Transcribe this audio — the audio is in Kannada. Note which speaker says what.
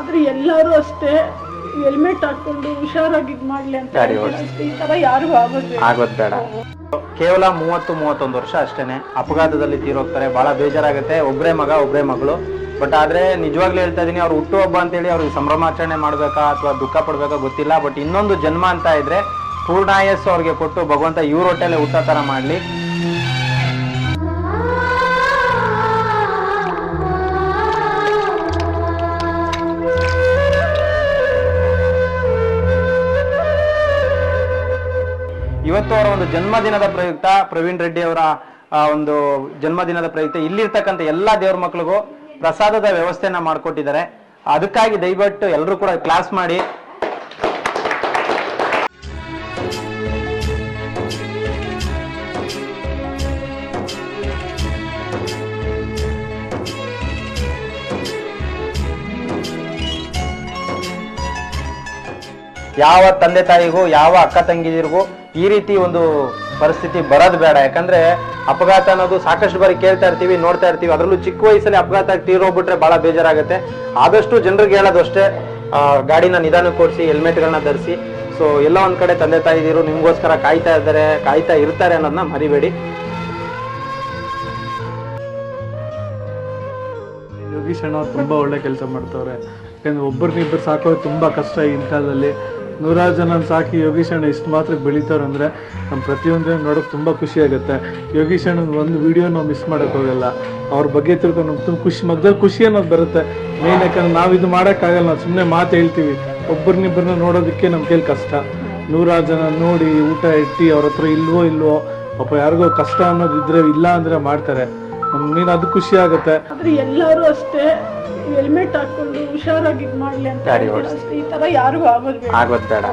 Speaker 1: ಆದ್ರೆ ಎಲ್ಲರೂ ಅಷ್ಟೇ ಹೆಲ್ಮೆಟ್ ಹಾಕೊಂಡು ಹುಷಾರಾಗಿ ಇದ್ ಮಾಡ್ಲಿ ಅಂತ
Speaker 2: ಗಾಡಿ ಓಡ್ಸಿ.
Speaker 1: ಈ ತರ ಯಾರಿಗೂ ಆಗೋದು
Speaker 2: ಆಗೋದ್ ಬೇಡ. ಕೇವಲ ಮೂವತ್ತು ಮೂವತ್ತೊಂದು ವರ್ಷ ಅಷ್ಟೇನೆ. ಅಪಘಾತದಲ್ಲಿ ತೀರೋಗ್ತಾರೆ. ಬಹಳ ಬೇಜಾರಾಗುತ್ತೆ. ಒಬ್ಬರೇ ಮಗ ಒಬ್ಬರೇ ಮಗಳು. ಬಟ್ ಆದ್ರೆ ನಿಜವಾಗ್ಲೂ ಹೇಳ್ತಾ ಇದೀನಿ ಅವ್ರು ಹುಟ್ಟುಹಬ್ಬ ಅಂತೇಳಿ ಅವ್ರಿಗೆ ಸಂಭ್ರಮಾಚರಣೆ ಮಾಡ್ಬೇಕಾ ಅಥವಾ ದುಃಖ ಪಡ್ಬೇಕಾ ಗೊತ್ತಿಲ್ಲ. ಬಟ್ ಇನ್ನೊಂದು ಜನ್ಮ ಅಂತ ಇದ್ರೆ ಪೂರ್ಣಾಯಸ್ಸು ಅವ್ರಿಗೆ ಕೊಟ್ಟು ಭಗವಂತ ಇವ್ರ ಹೊಟ್ಟೆಲೆ ಊಟ ಥರ ಮಾಡ್ಲಿ. ಇವತ್ತು ಅವರ ಒಂದು ಜನ್ಮದಿನದ ಪ್ರಯುಕ್ತ ಪ್ರವೀಣ್ ರೆಡ್ಡಿ ಅವರ ಒಂದು ಜನ್ಮದಿನದ ಪ್ರಯುಕ್ತ ಇಲ್ಲಿರ್ತಕ್ಕಂಥ ಎಲ್ಲಾ ದೇವ್ರ ಮಕ್ಕಳಿಗೂ ಪ್ರಸಾದದ ವ್ಯವಸ್ಥೆಯನ್ನ ಮಾಡ್ಕೊಟ್ಟಿದ್ದಾರೆ. ಅದಕ್ಕಾಗಿ ದಯವಿಟ್ಟು ಎಲ್ಲರೂ ಕೂಡ ಕ್ಲಾಸ್ ಮಾಡಿ ಯಾವ ತಂದೆ ತಾಯಿಗೂ, ಯಾವ ಅಕ್ಕ ತಂಗಿದಿರಿಗೂ ಈ ರೀತಿ ಒಂದು ಪರಿಸ್ಥಿತಿ ಬರೋದು ಬೇಡ. ಯಾಕಂದ್ರೆ ಅಪಘಾತ ಅನ್ನೋದು ಸಾಕಷ್ಟು ಬಾರಿ ಕೇಳ್ತಾ ಇರ್ತೀವಿ, ನೋಡ್ತಾ ಇರ್ತೀವಿ. ಅದರಲ್ಲೂ ಚಿಕ್ಕ ವಯಸ್ಸಲ್ಲಿ ಅಪಘಾತ ತೀರೋಗ್ಬಿಟ್ರೆ ಬಹಳ ಬೇಜಾರಾಗುತ್ತೆ. ಆದಷ್ಟು ಜನರಿಗೆ ಹೇಳೋದು ಅಷ್ಟೇ ಗಾಡಿನ ನಿಧಾನಕ್ಕೆ ಓಡಿಸಿ ಹೆಲ್ಮೆಟ್ಗಳನ್ನ ಧರಿಸಿ ಸೊ ಎಲ್ಲ ಒಂದು ಕಡೆ ತಂದೆ ತಾಯಿದಿರು ನಿಮಗೋಸ್ಕರ ಕಾಯ್ತಾ ಇದ್ದಾರೆ, ಕಾಯ್ತಾ ಇರ್ತಾರೆ ಅನ್ನೋದನ್ನ ಮರಿಬೇಡಿ.
Speaker 3: ಯೋಗೀಶ್ ಅಣ್ಣ ಅವ್ರು ತುಂಬ ಒಳ್ಳೆ ಕೆಲಸ ಮಾಡ್ತವ್ರೆ. ಯಾಕಂದ್ರೆ ಒಬ್ಬರನ್ನಿಬ್ಬರು ಸಾಕೋದು ತುಂಬ ಕಷ್ಟ ಈಗಿನ ಕಾಲದಲ್ಲಿ ನೂರಾರು ಜನ ಸಾಕಿ ಯೋಗೀಶ್ ಅಣ್ಣ ಇಷ್ಟು ಮಾತ್ರ ಬೆಳೀತಾರೆ ಅಂದರೆ ನಮ್ಮ ಪ್ರತಿಯೊಂದನ್ನು ನೋಡೋಕೆ ತುಂಬ ಖುಷಿ ಆಗುತ್ತೆ. ಯೋಗೀಶ್ ಅಣ್ಣನ ಒಂದು ವಿಡಿಯೋ ನಾವು ಮಿಸ್ ಮಾಡೋಕ್ಕಾಗಲ್ಲ ಅವ್ರ ಬಗ್ಗೆ ತಿಳ್ಕೊಂಡು ನಮ್ಗೆ ತುಂಬ ಖುಷಿ ಮಗ್ದಲ್ಲಿ ಖುಷಿ ಅನ್ನೋದು ಬರುತ್ತೆ. ಮೇನ್ ಯಾಕಂದ್ರೆ ನಾವು ಇದು ಮಾಡೋಕ್ಕಾಗಲ್ಲ, ನಾವು ಸುಮ್ಮನೆ ಮಾತು ಹೇಳ್ತೀವಿ. ಒಬ್ಬರನ್ನಿಬ್ಬರನ್ನ ನೋಡೋದಕ್ಕೆ ನಮ್ಮ ಕೈಲಿ ಕಷ್ಟ. ನೂರಾರು ಜನ ನೋಡಿ ಊಟ ಇಟ್ಟು ಅವ್ರ ಹತ್ರ ಇಲ್ವೋ ಇಲ್ವೋ ಪಾಪ ಯಾರಿಗೋ ಕಷ್ಟ ಅನ್ನೋದು ಇದ್ರೆ ಇಲ್ಲ ಅಂದ್ರೆ ಮಾಡ್ತಾರೆ. ನೀನು ಅದು ಖುಷಿ ಆಗುತ್ತೆ.
Speaker 1: ಆದ್ರೆ ಎಲ್ಲರೂ ಅಷ್ಟೇ ಹೆಲ್ಮೆಟ್ ಹಾಕೊಂಡು ಹುಷಾರಾಗಿ ಮಾಡ್ಲಿ ಅಂತ. ಈ ತರ ಯಾರಿಗೂ ಆಗೋದು ಬೇಡ.
Speaker 2: ಆಗೋದ್ ಬೇಡ.